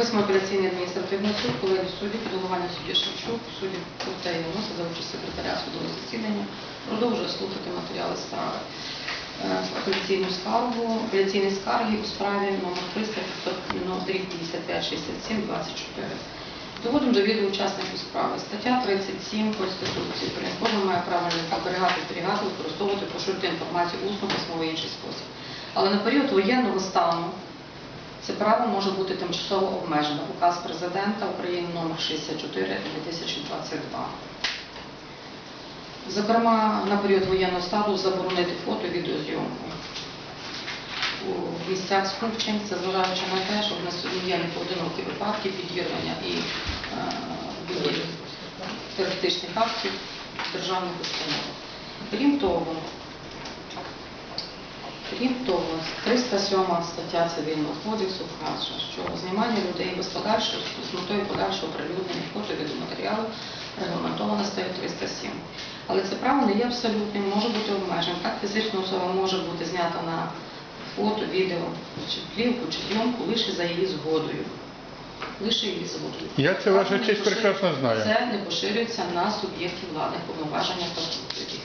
Восьмий апеляційний адміністративний суд, колеги судді, під головуванням судді Шевчук, судді Куртея Єноса за участі секретаря судового засідання, продовжує слухати матеріали справи. Е, Апеляційну скаргу, апеляційні скарги у справі номер 300 ну, дріб 55 67 24. Доводимо до відео учасників справи. Стаття 37 Конституції. Кожен має право оберігати, зберігати, використовувати, поширити інформацію усно, письмово інший спосіб. Але на період воєнного стану це право може бути тимчасово обмежено. Указ президента України номер 64 2022. Зокрема, на період воєнного стану заборонити фото і відеозйомку. У місцях скупчень, це зважаючи на те, що в нас є непоодинокі випадки підірвання і е, терористичних актів державних установах. Крім того, Крім того, 307 стаття Цивільного кодексу вказує, що знімання людей без подальшого з метою подальшого оприлюднення фото і відеоматеріалу регламентовано статтею 307. Але це право не є абсолютним, може бути обмеженим. Так, фізична особа може бути знята на фото, відео, чи плівку, чи зйомку лише за її згодою. Лише її згодою. Я це, ваша честь, прекрасно знаю. Це не поширюється на суб'єктів владних повноважень та відноситься.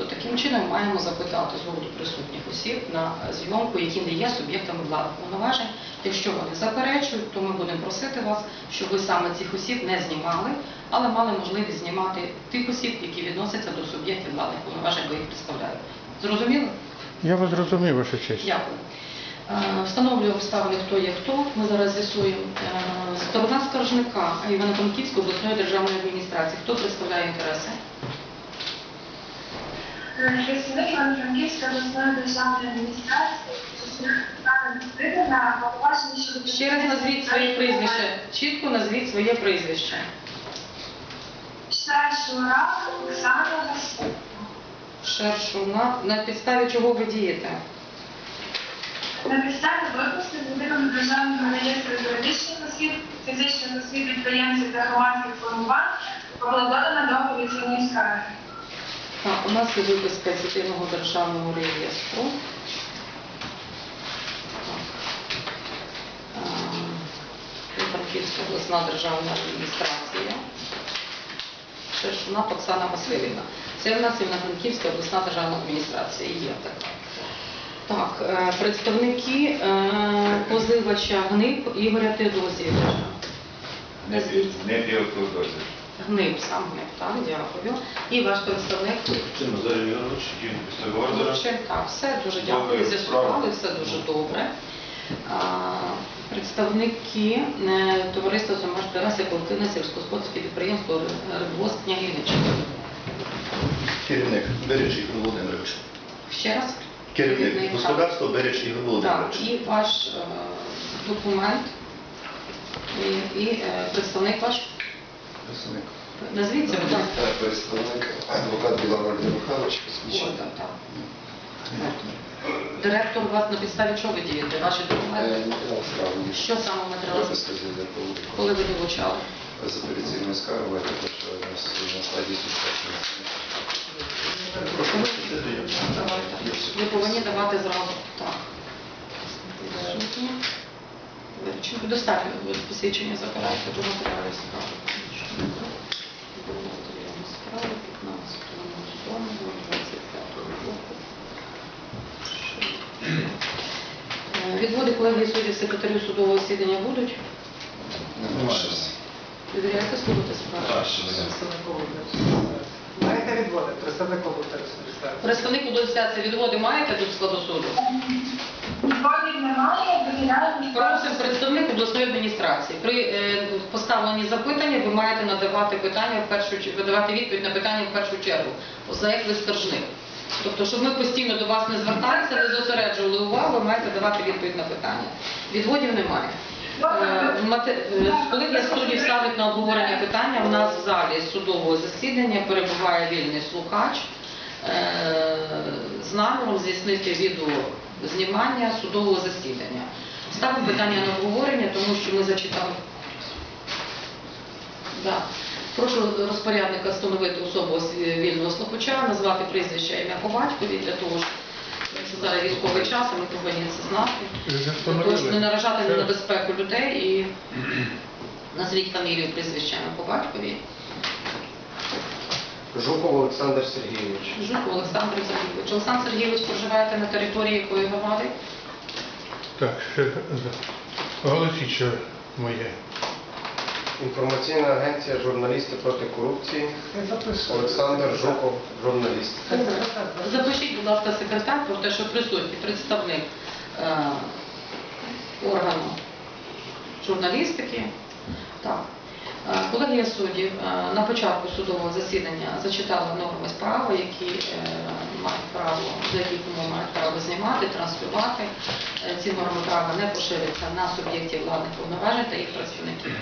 Тобто таким чином маємо запитати згоду присутніх осіб на зйомку, які не є суб'єктами владних повноважень. Якщо вони заперечують, то ми будемо просити вас, щоб ви саме цих осіб не знімали, але мали можливість знімати тих осіб, які відносяться до суб'єктів владних повноважень, бо їх представляють. Зрозуміло? Я вас зрозумів, ваша честь. Дякую. Е, Встановлюю обставини, хто є хто. Ми зараз з'ясуємо. Е, Сторона скаржника Івано-Франківської обласної державної адміністрації. Хто представляє інтереси? Представник Івано-Франківської обласної державної адміністрації, Оксана Дмитрівна. Ще раз назвіть своє прізвище. Чітко назвіть своє прізвище. Шура Оксана Васильівна. Шершуна. На підставі чого ви дієте? На підставі випуску з державного реєстру юридичних осіб, фізичних осіб, підприємців та громадських формувань була додана до поліційної скарги. Так, у нас є виписка з єдиного державного реєстру. Так. Е, Франківська обласна державна адміністрація. Шершуна Оксана Васильівна. Це в нас Івано-Франківська обласна державна адміністрація. Є така. Так, е, представники е, позивача ГНИП Ігоря Теодозійовича. Не пів- ГНИП, сам ГНИП, так, дякую. І ваш представник Це Назар Ігорович, він після. Отже, Так, все дуже дякую, Добре, з'ясували, справа. все дуже добре. А, Представники е, товариства з обмеженою інтересів колективне сільськогосподарське підприємство Рибвоз Княгинича. Керівник Береч Ігор Володимирович. Ще раз. Керівник господарства Береч Ігор Так, Володимирович. і ваш е, документ, і, і е, представник ваш. Представник. Назвіться, будь ласка. Представник адвокат Білан Валерій Михайлович, О, посвідчений. так. Директор у вас на підставі чого ви дієте? Ваші документи? Матеріал справи. Що саме матеріал? Виписка з Коли ви долучали? з апеляційною скаргою, а також е, на с- на стадії суспільства. Ви повинні давати зразу. Так. Вирішення. Достатньо посвідчення забирайте до матеріалів справи. До матеріалів справи 15 тому 25 року. Відводи колегії суддів секретарю судового засідання будуть? Довіряєте слухати справу? Так, що не. Маєте відводи представнику адміністрації? Представник адміністрації відводи маєте до складу суду? Немає, довіряю. Просимо представник обласної адміністрації. При е, поставленні запитання ви маєте надавати питання в першу чергу, видавати відповідь на питання в першу чергу, за як ви скаржник. Тобто, щоб ми постійно до вас не зверталися, не зосереджували увагу, ви маєте давати відповідь на питання. Відводів немає. Е, е, Колегія суддів ставить на обговорення питання. У нас в залі судового засідання перебуває вільний слухач е, з наміром здійснити відео знімання судового засідання. Ставимо питання на обговорення, тому що ми зачитали. Да. Прошу розпорядника встановити особу вільного слухача, назвати прізвище ім'я по батькові для того, щоб що зараз військовий час, і ми повинні це знати. Тож не наражати на Це- небезпеку людей і назвіть фамілію, прізвище ім'я по батькові. Жуков Олександр Сергійович. Жук Олександр Сергійович. Олександр Сергійович, проживаєте на території якої громади? Так, ще що моє. Інформаційна агенція журналісти проти корупції. Олександр Жуков, журналіст. Запишіть, будь ласка, секретар про те, що присутній представник е, органу журналістики. Так. Е, Колегія суддів е, на початку судового засідання зачитала норми справи, які е, мають право, за які кому мають право знімати, транслювати. Ці норми права не поширюються на суб'єктів владних повноважень та їх представників.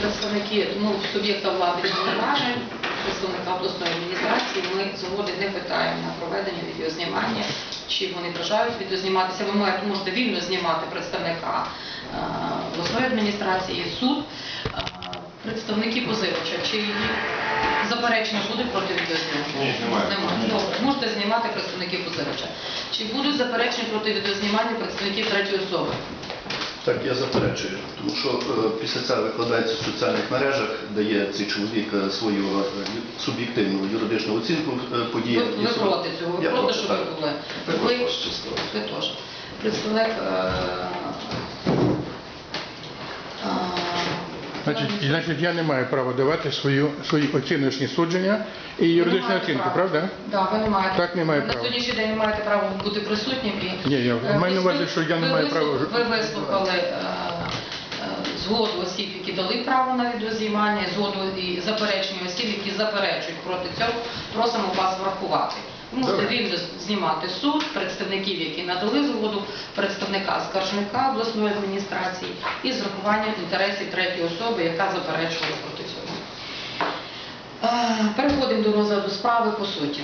Представники ну, суб'єкта владних повноважень, представника обласної адміністрації, ми згоди не питаємо на проведення відеознімання, чи вони бажають відеозніматися. Ви можете вільно знімати представника обласної адміністрації, суд, представники позивача, чи їх заперечення будуть проти відеознімання? Ні, немає. Немає. Добре, можете знімати представників позивача. Чи будуть заперечення проти відеознімання представників третьої особи? Так, я заперечую, тому що е, після цього викладається в соціальних мережах, дає цей чоловік е, свою е, суб'єктивну юридичну оцінку е, Ви, ви І собі- проти цього, ви Я проти, проти, щоб ви так. були. Ви, ви теж. Представник... е, Значить, і, значить, я не маю права давати свою, свої оціночні судження і юридичну оцінку, права. правда? Да, ви не маєте. Так, не маю На права. сьогоднішній день не маєте права бути присутнім. І, Ні, я- Е, маю на увазі, що я не ви маю права- Ви вислухали е, е, згоду осіб, які дали право на відеознімання, згоду і заперечення осіб, які заперечують проти цього. Просимо вас врахувати. Ви можете Добре. знімати суд, представників, які надали згоду, представника скаржника обласної адміністрації і з врахуванням інтересів третьої особи, яка заперечувала проти цього. Переходимо до розгляду справи по суті.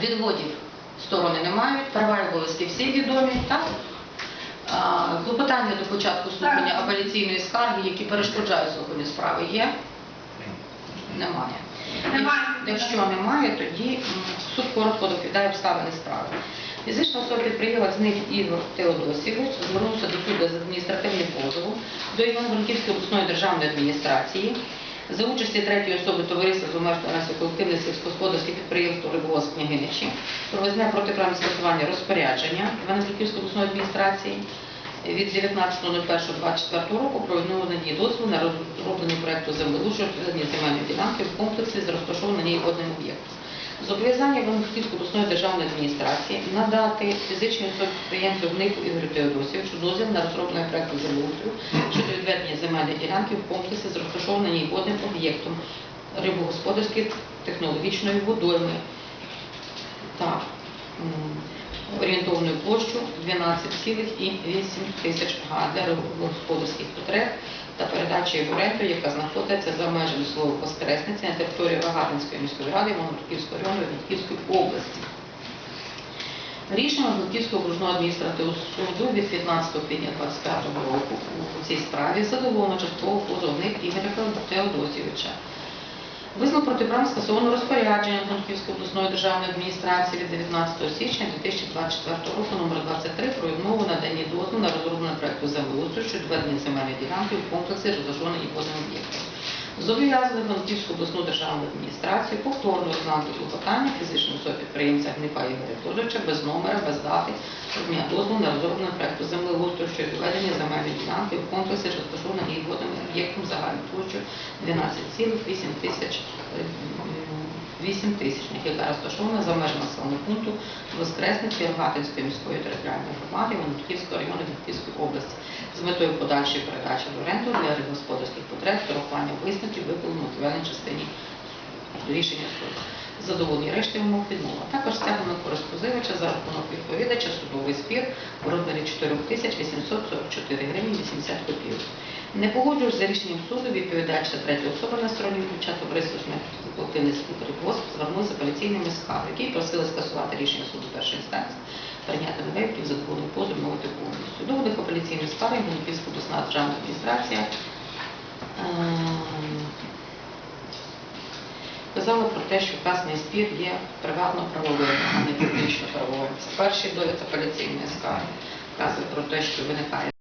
Відводів сторони не мають, права і обов'язки всі відомі, так? Клопотання до початку слухання апеляційної скарги, які перешкоджають слуханню справи, є? Немає. Немає. Якщо немає, тоді суд коротко доповідає обставини справи. Фізична особа підприємець Ник Ігор Теодосійович звернувся до суду з адміністративним позовом до Івано-Франківської обласної державної адміністрації за участі третьої особи товариства з обмеженою нацією колективне сільськогосподарське підприємство Рибовоз Княгиничі про визнання протиправне скасування розпорядження Івано-Франківської обласної адміністрації від 19.01.24 року про відновлення дозволу на розроблення проекту землеустрою відведення земельної ділянки в комплексі з розташованим на ній водним об'єктом. Зобов'язання Івано-Франківської обласної державної адміністрації надати фізичній особі підприємцю Гнику Ігорю Теодосійовичу дозвіл на розроблення проекту землеустрою щодо відведення земельної ділянки в комплексі з розташованим водним об'єктом рибогосподарської технологічної водойми так, орієнтовною площу 12,8 тисяч га для господарських потреб та передачі в оренду, яка знаходиться за межами село Воскресниці на території Вагатинської міської ради Івано-Франківського району Вінківської області. Рішенням Франківського окружного адміністративного суду від 15 квітня 2025 року у цій справі задоволено частково позовник Ігоря Теодосійовича. Визнав протиправно скасовано розпорядження Гонківської обласної державної адміністрації від 19 січня 2024 року номер 23 про відмову наданні дозволу на розроблення проекту землеустрою щодо ведення земельної ділянки в комплексі розташованих водним об'єктом. Зобов'язали Франківську обласну державну адміністрацію повторно розглянути клопотання фізичної особи підприємця Гнипа Ігоря Тодорча без номера, без дати дня дозволу на розроблення проекту землеустрою щодо відведення земельної ділянки в комплексі розташованих її водним об'єктом загальною площею 12,8 тисяч е, 8 тисячних, яка розташована за межами населеного пункту Воскресниці Рогатинської міської територіальної громади Івано-Франківського району Франківської області з метою подальшої передачі в оренду для господарських потреб та рахування висновків у мотивальній частині рішення суду. Задоволені решти вимог відмова. Також стягнено користь позивача за рахунок відповідача судовий спір у розмірі 4844 гривні 80 копійок. Не погоджуюсь за рішенням суду, відповідач та третя особа на стороні ключа товариства колективний співперевоз звернулися з апеляційними скаргами, які просили скасувати рішення суду першої інстанції, прийняти нове під задоволений позов мовити повністю. Доводив апеляційних скарг Гніпівська обласна державна адміністрація. Казали про те, що вказаний спір є приватно-правовим, а не публічно-правовим. Це перший довід апеляційної скарги. Вказує про те, що виникає